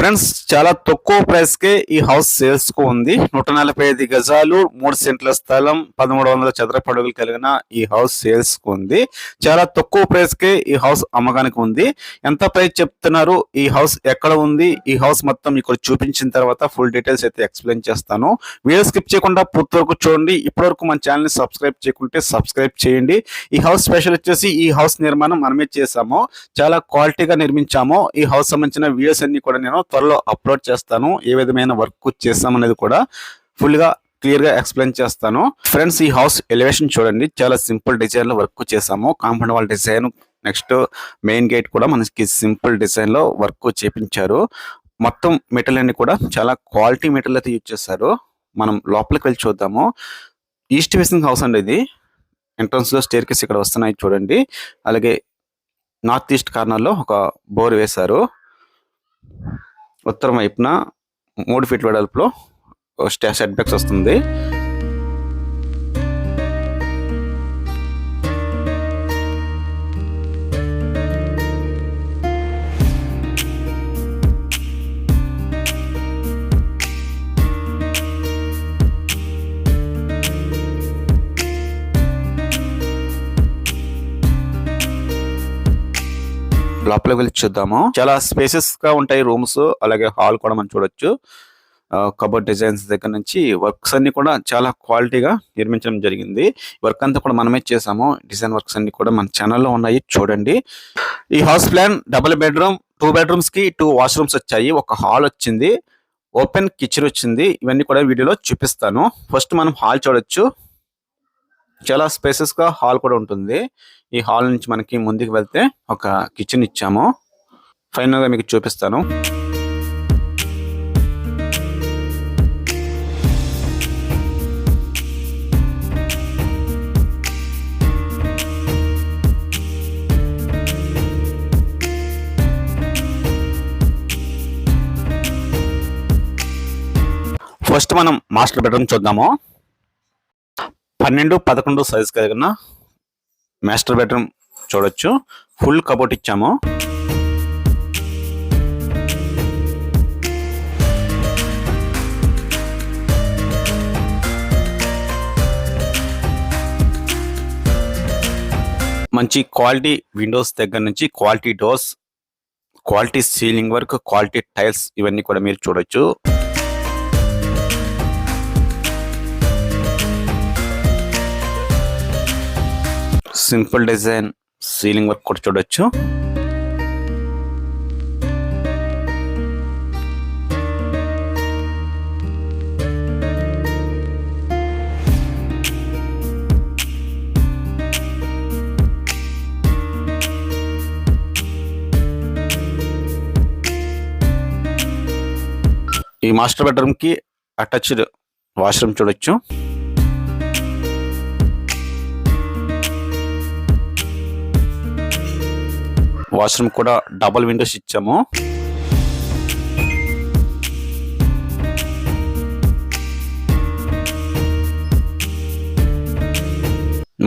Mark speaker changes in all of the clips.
Speaker 1: Friends చాలా తక్కువ price కే ఈ హౌస్ సేల్స్కు ఉంది. నూట నలభై ఐదు గజాలు మూడు సెంట్ల స్థలం పదమూడు వందల చదరపు కలిగిన ఈ హౌస్ సేల్స్కు ఉంది. చాలా తక్కువ ప్రైస్ కే ఈ హౌస్ అమ్మకానికి ఉంది. ఎంత ప్రైస్ చెప్తున్నారు? ఈ హౌస్ ఎక్కడ ఉంది? ఈ హౌస్ మొత్తం ఇక్కడ చూపించిన తర్వాత ఫుల్ డీటెయిల్స్ అయితే ఎక్స్ప్లెయిన్ చేస్తాను. వీడియో స్కిప్ చేయకుండా పూర్తి వరకు చూడండి. ఇప్పటివరకు మన ఛానల్ని సబ్స్క్రైబ్ చేయకుంటే సబ్స్క్రైబ్ చేయండి. ఈ హౌస్ స్పెషల్ వచ్చేసి ఈ హౌస్ నిర్మాణం మనమే చేసాము చాలా క్వాలిటీగా నిర్మించాము. ఈ హౌస్ సంబంధించిన వీడియోస్ అన్ని కూడా నేను త్వరలో అప్లోడ్ చేస్తాను ఏ విధమైన వర్క్ చేస్తామనేది కూడా ఫుల్గా క్లియర్గా ఎక్స్ప్లెయిన్ చేస్తాను. ఫ్రెండ్స్ ఈ హౌస్ ఎలివేషన్ చూడండి చాలా సింపుల్ డిజైన్లో వర్క్ చేసాము. Compound wall design next main gate కూడా మనకి సింపుల్ డిజైన్లో వర్క్ చేపించారు. మొత్తం మెటీరియల్ అన్ని కూడా చాలా క్వాలిటీ మెటీరియల్ అయితే యూజ్ చేశారు. మనం లోపలికి వెళ్ళి చూద్దాము. ఈస్ట్ ఫేసింగ్ హౌస్ అండి ఇది. ఎంట్రన్స్లో స్టేర్ కేస్ ఇక్కడ వస్తున్నాయి చూడండి. అలాగే నార్త్ ఈస్ట్ కార్నర్లో ఒక బోర్ వేశారు. ఉత్తరం వైపున మూడు ఫీట్ వెడల్పులో స్టే సెట్ బ్యాక్స్ వస్తుంది. లోపలికి వెళ్ళి చూద్దాము. చాలా స్పేసెస్గా ఉంటాయి రూమ్స్ అలాగే హాల్ కూడా మనం చూడొచ్చు. కబోర్డ్ డిజైన్స్ దగ్గర నుంచి వర్క్స్ అన్ని కూడా చాలా క్వాలిటీగా నిర్మించడం జరిగింది. వర్క్ అంతా కూడా మనమే చేసాము డిజైన్ వర్క్స్ అన్ని కూడా మన ఛానల్లో ఉన్నాయి. చూడండి. ఈ house plan double bedroom two బెడ్రూమ్స్కి two washrooms వచ్చాయి. ఒక హాల్ వచ్చింది. ఓపెన్ కిచెన్ వచ్చింది. ఇవన్నీ కూడా వీడియోలో చూపిస్తాను. ఫస్ట్ మనం హాల్ చూడొచ్చు. చాలా స్పేసెస్గా హాల్ కూడా ఉంటుంది. ఈ హాల్ నుంచి మనకి ముందుకు వెళ్తే ఒక కిచెన్ ఇచ్చాము. ఫైనల్గా మీకు చూపిస్తాను. ఫస్ట్ మనం మాస్టర్ బెడ్రూమ్ చూద్దాము. పన్నెండు పదకొండు సైజ్ కలిగిన మాస్టర్ బెడ్రూమ్ చూడొచ్చు. ఫుల్ కబోర్డ్ ఇచ్చాము. మంచి క్వాలిటీ విండోస్ దగ్గర నుంచి quality doors quality ceiling work quality tiles ఇవన్నీ కూడా మీరు చూడొచ్చు. సింపుల్ డిజైన్ సీలింగ్ వర్క్ కూడా చూడొచ్చు. ఈ మాస్టర్ బెడ్రూమ్కి అటాచ్డ్ వాష్రూమ్ చూడొచ్చు. వాష్రూమ్ కూడా డబల్ విండోస్ ఇచ్చాము.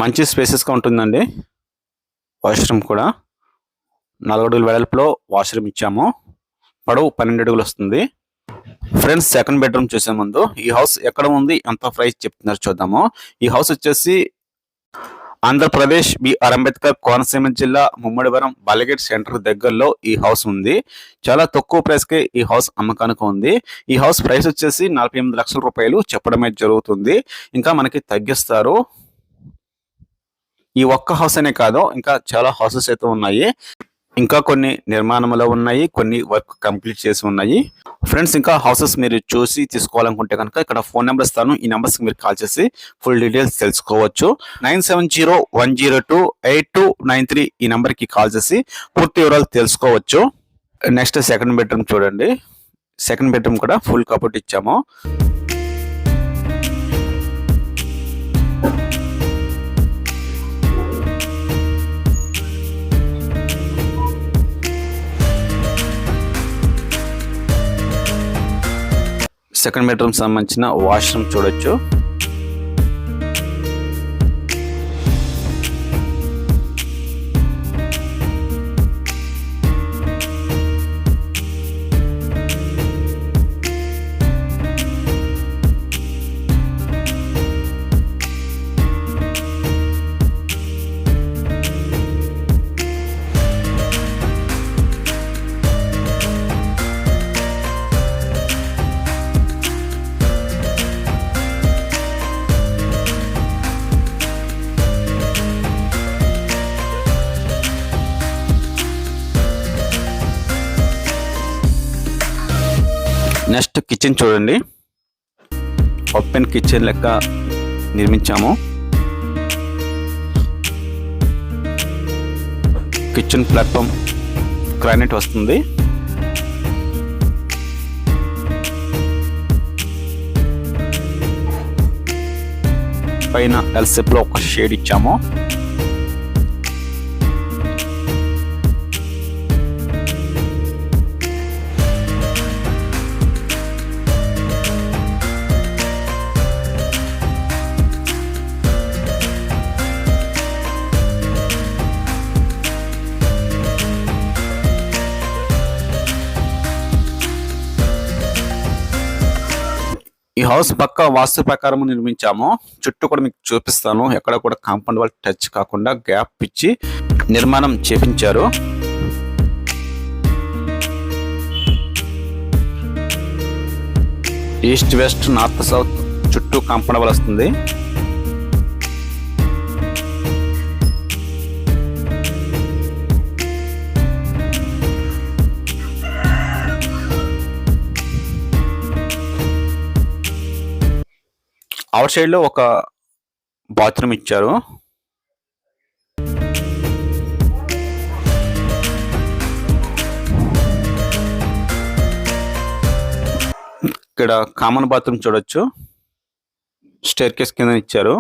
Speaker 1: మంచి స్పేసెస్గా ఉంటుందండి. వాష్రూమ్ కూడా. నాలుగు అడుగుల వెడల్పులో వాష్రూమ్ ఇచ్చాము. పొడవు పన్నెండు అడుగులు వస్తుంది. ఫ్రెండ్స్ సెకండ్ బెడ్రూమ్ చూసే ముందు ఈ హౌస్ ఎక్కడ ఉంది? ఎంత ప్రైస్ చెప్తున్నారు చూద్దాము. ఈ హౌస్ వచ్చేసి ఆంధ్రప్రదేశ్ బిఆర్ అంబేద్కర్ కోనసీమ జిల్లా ముమ్మడివరం బాలగేట్ సెంటర్ దగ్గరలో ఈ హౌస్ ఉంది. చాలా తక్కువ ప్రైస్కే ఈ హౌస్ అమ్మకానికి ఉంది. ఈ హౌస్ ప్రైస్ వచ్చేసి నలభై ఎనిమిది లక్షల రూపాయలు చెప్పడమే జరుగుతుంది. ఇంకా మనకి తగ్గిస్తారు. ఈ ఒక్క హౌస్ అనే కాదు ఇంకా చాలా హౌసెస్ అయితే ఉన్నాయి. ఇంకా కొన్ని నిర్మాణంలో ఉన్నాయి కొన్ని వర్క్ కంప్లీట్ చేసి ఉన్నాయి. ఫ్రెండ్స్ ఇంకా హౌసెస్ మీరు చూసి తీసుకోవాలనుకుంటే కనుక ఇక్కడ ఫోన్ నెంబర్ ఇస్తాను. ఈ నెంబర్స్ మీరు కాల్ చేసి ఫుల్ డీటెయిల్స్ తెలుసుకోవచ్చు. Nine seven zero one zero two eight two nine three ఈ నెంబర్కి కాల్ చేసి పూర్తి వివరాలు తెలుసుకోవచ్చు. నెక్స్ట్ సెకండ్ బెడ్రూమ్ చూడండి. సెకండ్ బెడ్రూమ్ కూడా ఫుల్ కబోర్డ్ ఇచ్చాము. సెకండ్ బెడ్రూమ్ సంబంధించిన వాష్రూమ్ చూడొచ్చు. కిచెన్ చూడండి. ఓపెన్ కిచెన్ లెక్క నిర్మించాము. కిచెన్ ప్లాట్ఫామ్ గ్రానైట్ వస్తుంది. పైన ఎల్సెప్లో ఒక షేడ్ ఇచ్చాము. హౌస్ పక్క వాస్తు ప్రకారం నిర్మించాము. చుట్టూ కూడా మీకు చూపిస్తాను. ఎక్కడ కూడా కాంపౌండ్ వాళ్ళు టచ్ కాకుండా గ్యాప్ ఇచ్చి నిర్మాణం చేపించారు. ఈస్ట్ వెస్ట్ నార్త్ సౌత్ చుట్టూ కాంపౌండ్ వాళ్ళు వస్తుంది. అవుట్ సైడ్లో ఒక బాత్రూమ్ ఇచ్చారు. ఇక్కడ కామన్ బాత్రూమ్ చూడొచ్చు. స్టేర్ కేస్ కింద ఇచ్చారు.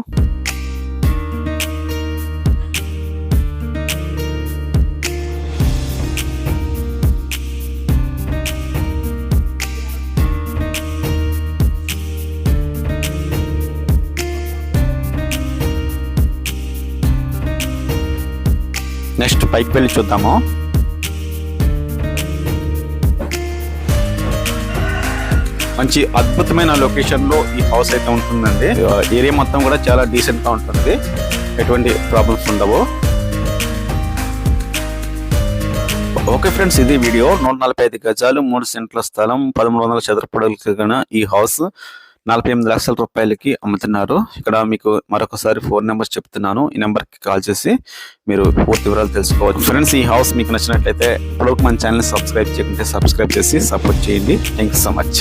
Speaker 1: పైకి వెళ్ళి చూద్దాము. మంచి అద్భుతమైన లొకేషన్లో ఈ హౌస్ అయితే ఉంటుందండి. ఏరియా మొత్తం కూడా చాలా డీసెంట్గా ఉంటుంది. ఎటువంటి ప్రాబ్లమ్స్ ఉండవు. ఓకే ఫ్రెండ్స్ ఇది వీడియో. నూట నలభై ఐదు గజాలు మూడు సెంట్ల స్థలం పదమూడు వందల చదరపడగల ఈ హౌస్. నలభై ఎనిమిది లక్షల రూపాయలకి అమ్ముతున్నారు. ఇక్కడ మీకు మరొకసారి ఫోన్ నెంబర్ చెప్తున్నాను. ఈ నెంబర్కి కాల్ చేసి మీరు పూర్తి వివరాలు తెలుసుకోవచ్చు. ఫ్రెండ్స్ ఈ హౌస్ మీకు నచ్చినట్లయితే ఇప్పుడు మన ఛానల్ సబ్స్క్రైబ్ చేయకుంటే సబ్స్క్రైబ్ చేసి సపోర్ట్ చేయండి. Thank you so much.